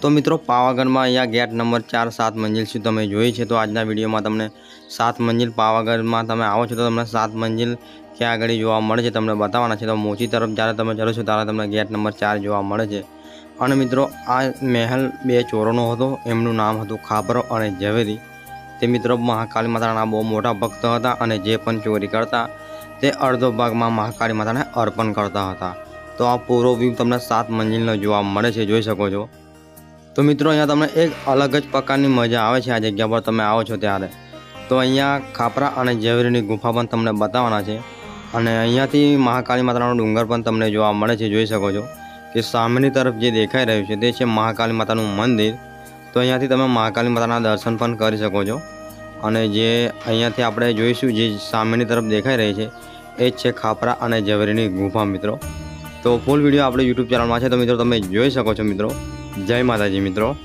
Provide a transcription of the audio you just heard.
તો મિત્રો, પાવાગઢમાં અહીંયા ગેટ નંબર ચાર, સાત મંજિલ સુધી તમે જોઈ છે. તો આજના વિડીયોમાં તમને સાત મંજિલ પાવાગઢમાં તમે આવો છો, તો તમને સાત મંજિલ ક્યાં આગળ જોવા મળે છે તમને બતાવવાના છે. તો મોચી તરફ જ્યારે તમે ચલો છો, ત્યારે તમને ગેટ નંબર ચાર જોવા મળે છે. અને મિત્રો, આ મહેલ બે ચોરોનો હતો, એમનું નામ હતું ખાપરો અને ઝવેરી. તે મિત્રો, મહાકાળી માતાના બહુ મોટા ભક્ત હતા અને જે પણ ચોરી કરતા, તે અડધો ભાગમાં મહાકાળી માતાને અર્પણ કરતા હતા. તો આ પૂરો વ્યૂ તમને સાત મંજિલનો જોવા મળે છે, જોઈ શકો છો. તો મિત્રો, અહીંયા તમને એક અલગ જ પ્રકારની મજા આવે છે આ જગ્યા પર. તમે આવો છો ત્યારે. તો અહીંયા ખાપરા અને ઝવેરીની ગુફા પણ તમને બતાવવાના છે. અને અહીંયાથી મહાકાળી માતાનો ડુંગર પણ તમને જોવા મળે છે. જોઈ શકો છો કે સામેની તરફ જે દેખાઈ રહ્યું છે તે છે મહાકાળી માતાનું મંદિર. તો અહીંયાથી તમે મહાકાળી માતાના દર્શન પણ કરી શકો છો. અને જે અહીંયાથી આપણે જોઈશું જે સામેની તરફ દેખાઈ રહી છે એ જ છે ખાપરા અને ઝવેરીની ગુફા મિત્રો. તો ફૂલ વીડિયો આપણે યુટ્યુબ ચેનલમાં છે. તો મિત્રો, તમે જોઈ શકો છો મિત્રો. જય માતાજી મિત્રો.